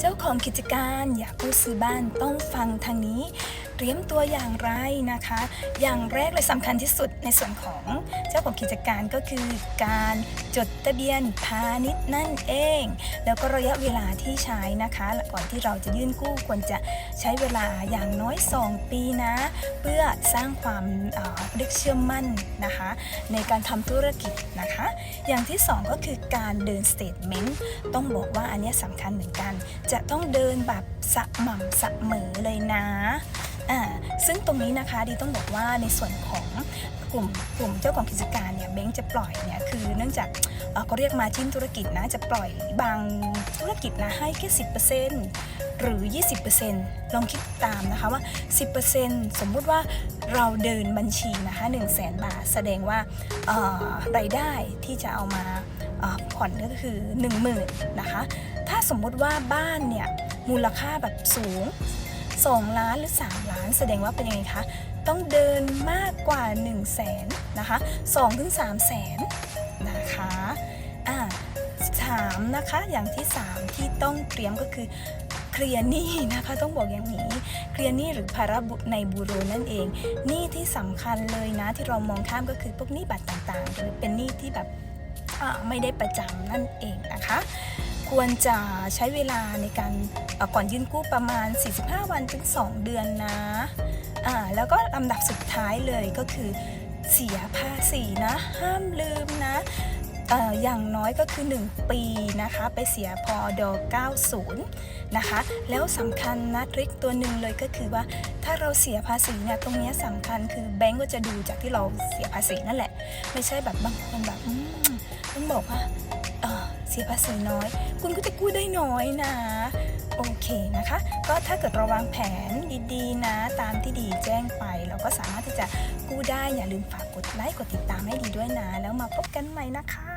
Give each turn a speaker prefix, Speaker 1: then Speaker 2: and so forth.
Speaker 1: เจ้าของกิจการอยากกู้ซื้อบ้านต้องฟังทางนี้ ตรียมตัวอย่างไรนะคะ อย่างแรกเลยสำคัญที่สุดในส่วนของเจ้าของกิจการก็คือการจดทะเบียนพาณิชย์นั่นเอง แล้วก็ระยะเวลาที่ใช้นะคะก่อนที่เราจะยื่นกู้ควรจะใช้เวลาอย่างน้อย 2 ปีนะ เพื่อสร้างความเรียกเชื่อมั่นนะคะ ในการทำธุรกิจนะคะ อย่างที่ 2 ก็คือการเดินสเตทเมนต์ต้องบอกว่าอันนี้สำคัญเหมือนกัน จะต้องเดินแบบสม่ำเสมอเลยนะ อ่าซึ่งตรงนี้นะคะดีต้องบอกว่าในส่วนของกลุ่มกลุ่มเจ้าของกิจการเนี่ยเบ้งจะปล่อยเนี่ยคือเนื่องจากเอ่อเขาเรียกมาจิ้นธุรกิจนะจะปล่อยบางธุรกิจนะให้แค่สิหรือ 20%ลองคิดตามนะคะว่า 10%สมมุติว่าเราเดินบัญชีนะคะ1 0 0 0 0แบาท แสดงว่ารายได้ที่จะเอามาผ่อนก็คือ 10,000นะคะ ถ้าสมมุติว่าบ้านเนี่ยมูลค่าแบบสูง 2 ล้านหรือ 3 ล้าน แสดงว่าเป็นยังไงคะ ต้องเดินมากกว่า 1 0 0 0 0แสนนะคะ2ถึง3แสนนะคะอ่าสามนะคะ อย่างที่ 3 ที่ต้องเตรียมก็คือเคลียร์หนี้นะคะต้องบอกอย่างนี้เคลียร์หนี้หรือภาระบุในบูโรนั่นเองหนี้ที่สำคัญเลยนะที่เรามองข้ามก็คือพวกหนี้บัตรต่างๆ หรือเป็นหนี้ที่แบบอ่าไม่ได้ประจำนั่นเองนะคะ ควรจะใช้เวลาในการก่อนยื่นกู้ประมาณ 45 วันถึง 2 เดือนนะอ่าแล้วก็ลำดับสุดท้ายเลยก็คือเสียภาษีนะ ห้ามลืมนะอย่างน้อยก็คือ 1 ปีนะคะ ไปเสียพอด90 นะคะ แล้วสำคัญนะทริคตัวหนึ่งเลยก็คือว่าถ้าเราเสียภาษีเนี่ยตรงนี้สำคัญคือแบงก์ก็จะดูจากที่เราเสียภาษีนั่นแหละ ไม่ใช่แบบบางคนแบบมต้องบอกว่า เสียภาษีน้อย คุณก็จะกู้ได้น้อยนะ โอเคนะคะ ก็ถ้าเกิดเราวางแผนดีๆ นะ ตามที่ดีแจ้งไป เราก็สามารถที่จะกู้ได้อย่าลืมฝากกดไลค์กดติดตามให้ดีด้วยนะ แล้วมาพบกันใหม่นะคะ